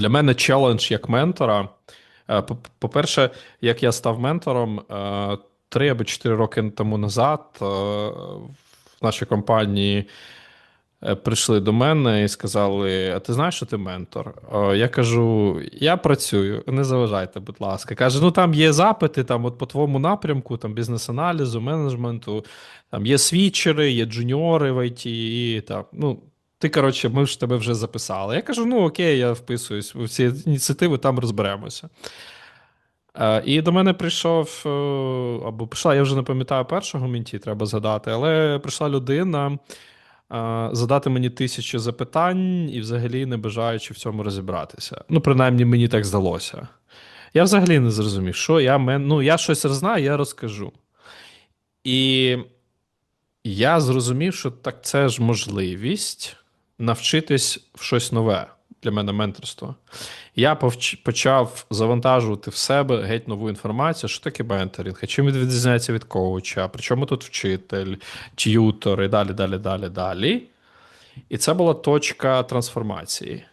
Для мене челендж як ментора. е, по- По-перше, як я став ментором е, три або чотири роки тому назад е, в нашій компанії прийшли до мене і сказали: А ти знаєш, що ти ментор? Я кажу: я працюю, не заважайте, будь ласка. Каже: ну там є запити, там, от по твоєму напрямку, там бізнес-аналізу, менеджменту, там є свічери, є джуніори в ІТ, і там, ну. Ти, коротше, ми ж тебе вже записали. Я кажу: ну окей, я вписуюсь у ці ініціативи, там розберемося. Е, і до мене прийшов, е, або прийшла, я вже не пам'ятаю першого мінті, треба згадати, але прийшла людина е, задати мені тисячу запитань і взагалі не бажаючи в цьому розібратися. Ну, принаймні, мені так здалося. Я взагалі не зрозумів, що я мен... ну, я щось знаю, я розкажу. І я зрозумів, що так це ж можливість навчитись в щось нове для мене менторство. Я повч- почав завантажувати в себе геть нову інформацію, що таке менторинг, а чим він відрізняється від коуча, при чому тут вчитель, т'ютор і далі, далі, далі, далі. І це була точка трансформації.